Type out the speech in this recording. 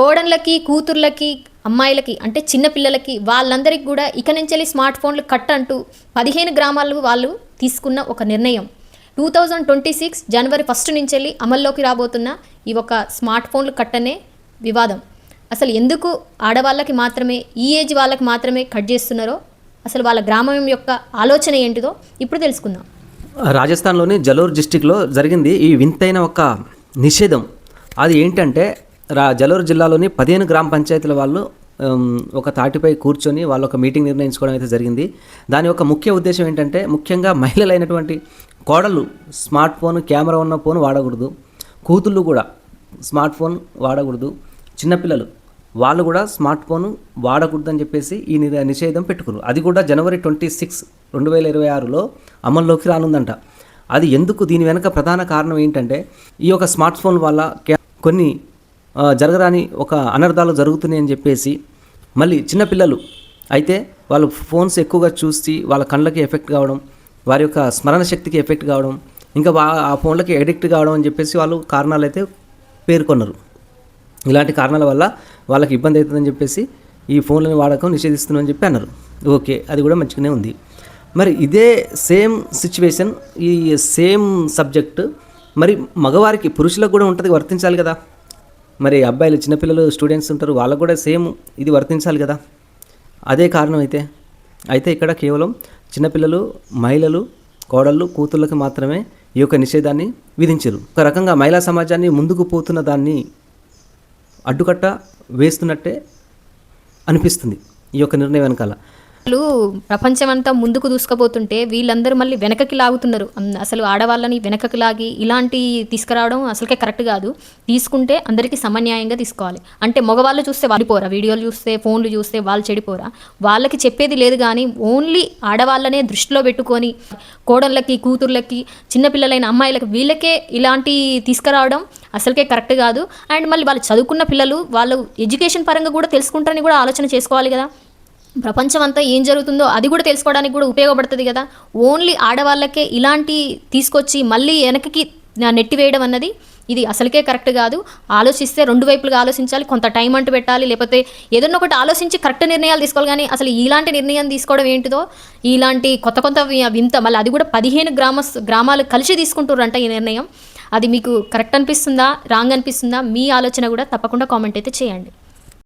కోడళ్ళకి కూతుర్లకి అమ్మాయిలకి అంటే చిన్నపిల్లలకి వాళ్ళందరికీ కూడా ఇక నుంచి స్మార్ట్ ఫోన్లు కట్ అంటూ పదిహేను గ్రామాలు వాళ్ళు తీసుకున్న ఒక నిర్ణయం. Two thousand twenty six January first నుంచి వెళ్ళి అమల్లోకి రాబోతున్న ఈ ఒక స్మార్ట్ ఫోన్లు కట్టనే వివాదం. అసలు ఎందుకు ఆడవాళ్ళకి మాత్రమే ఈ ఏజ్ వాళ్ళకి మాత్రమే కట్ చేస్తున్నారో అసలు వాళ్ళ గ్రామం యొక్క ఆలోచన ఏంటిదో ఇప్పుడు తెలుసుకుందాం. రాజస్థాన్లోని జలోర్ డిస్టిక్లో జరిగింది ఈ వింతైన ఒక నిషేధం. అది ఏంటంటే రా జలూరు జిల్లాలోని పదిహేను గ్రామ పంచాయతీల వాళ్ళు ఒక తాటిపై కూర్చొని వాళ్ళు ఒక మీటింగ్ నిర్ణయించుకోవడం అయితే జరిగింది. దాని యొక్క ముఖ్య ఉద్దేశం ఏంటంటే ముఖ్యంగా మహిళలైనటువంటి కోడలు స్మార్ట్ ఫోన్ కెమెరా ఉన్న ఫోన్ వాడకూడదు. కూతుళ్ళు కూడా స్మార్ట్ ఫోన్ వాడకూడదు. చిన్నపిల్లలు వాళ్ళు కూడా స్మార్ట్ ఫోన్ వాడకూడదని చెప్పేసి ఈ ని- నిషేధం పెట్టుకున్నారు. అది కూడా జనవరి ట్వంటీ సిక్స్ రెండు వేల ఇరవై ఆరులో అమల్లోకి రానుందంట. అది ఎందుకు దీని వెనక ప్రధాన కారణం ఏంటంటే ఈ యొక్క స్మార్ట్ ఫోన్ వల్ల కొన్ని జరగరాని ఒక అనర్థాలు జరుగుతున్నాయని చెప్పేసి మళ్ళీ చిన్నపిల్లలు అయితే వాళ్ళు ఫోన్స్ ఎక్కువగా చూసి వాళ్ళ కళ్ళకి ఎఫెక్ట్ కావడం వారి యొక్క స్మరణ శక్తికి ఎఫెక్ట్ కావడం ఇంకా వా ఆ ఫోన్లకి ఎడిక్ట్ కావడం అని చెప్పేసి వాళ్ళు కారణాలు అయితే పేర్కొన్నారు. ఇలాంటి కారణాల వల్ల వాళ్ళకి ఇబ్బంది అవుతుందని చెప్పేసి ఈ ఫోన్లని వాడకం నిషేధిస్తున్నామని చెప్పి అన్నారు. ఓకే అది కూడా మంచిగానే ఉంది. మరి ఇదే సేమ్ సిచ్యువేషన్ ఈ సేమ్ సబ్జెక్ట్ మరి మగవారికి పురుషులకు కూడా ఉంటుంది వర్తించాలి కదా? మరి అబ్బాయిలు చిన్నపిల్లలు స్టూడెంట్స్ ఉంటారు వాళ్ళకు కూడా సేమ్ ఇది వర్తించాలి కదా. అదే కారణం అయితే. అయితే ఇక్కడ కేవలం చిన్నపిల్లలు మహిళలు కోడళ్ళు కూతుళ్ళకి మాత్రమే ఈ యొక్క నిషేధాన్ని విధించారు. ఒక రకంగా మహిళా సమాజాన్ని ముందుకు పోతున్న దాన్ని అడ్డుకట్ట వేస్తున్నట్టే అనిపిస్తుంది ఈ యొక్క నిర్ణయం వెనకాల. అసలు ప్రపంచమంతా ముందుకు దూసుకుపోతుంటే వీళ్ళందరూ మళ్ళీ వెనకకి లాగుతున్నారు. అసలు ఆడవాళ్ళని వెనకకి లాగి ఇలాంటి తీసుకురావడం అసలుకే కరెక్ట్ కాదు. తీసుకుంటే అందరికీ సమన్యాయంగా తీసుకోవాలి. అంటే మగవాళ్ళు చూస్తే వాడిపోరా వీడియోలు చూస్తే ఫోన్లు చూస్తే వాళ్ళు చెడిపోరా? వాళ్ళకి చెప్పేది లేదు కానీ ఓన్లీ ఆడవాళ్ళనే దృష్టిలో పెట్టుకొని కోడళ్ళకి కూతుర్లకి చిన్నపిల్లలైన అమ్మాయిలకి వీళ్ళకే ఇలాంటి తీసుకురావడం అసలుకే కరెక్ట్ కాదు. అండ్ మళ్ళీ వాళ్ళు చదువుకున్న పిల్లలు వాళ్ళు ఎడ్యుకేషన్ పరంగా కూడా తెలుసుకుంటారని కూడా ఆలోచన చేసుకోవాలి కదా. ప్రపంచం అంతా ఏం జరుగుతుందో అది కూడా తెలుసుకోవడానికి కూడా ఉపయోగపడుతుంది కదా. ఓన్లీ ఆడవాళ్ళకే ఇలాంటి తీసుకొచ్చి మళ్ళీ వెనకకి నెట్టి నెట్టివేయడం అన్నది ఇది అసలుకే కరెక్ట్ కాదు. ఆలోచిస్తే రెండు వైపులుగా ఆలోచించాలి కొంత టైం అంటూ పెట్టాలి లేకపోతే ఏదన్నా ఒకటి ఆలోచించి కరెక్ట్ నిర్ణయాలు తీసుకోవాలి కానీ అసలు ఇలాంటి నిర్ణయం తీసుకోవడం ఏంటిదో ఇలాంటి కొత్త కొత్త వింత మళ్ళీ అది కూడా పదిహేను గ్రామ గ్రామాలు కలిసి తీసుకుంటారంట ఈ నిర్ణయం. అది మీకు కరెక్ట్ అనిపిస్తుందా రాంగ్ అనిపిస్తుందా మీ ఆలోచన కూడా తప్పకుండా కామెంట్ అయితే చేయండి.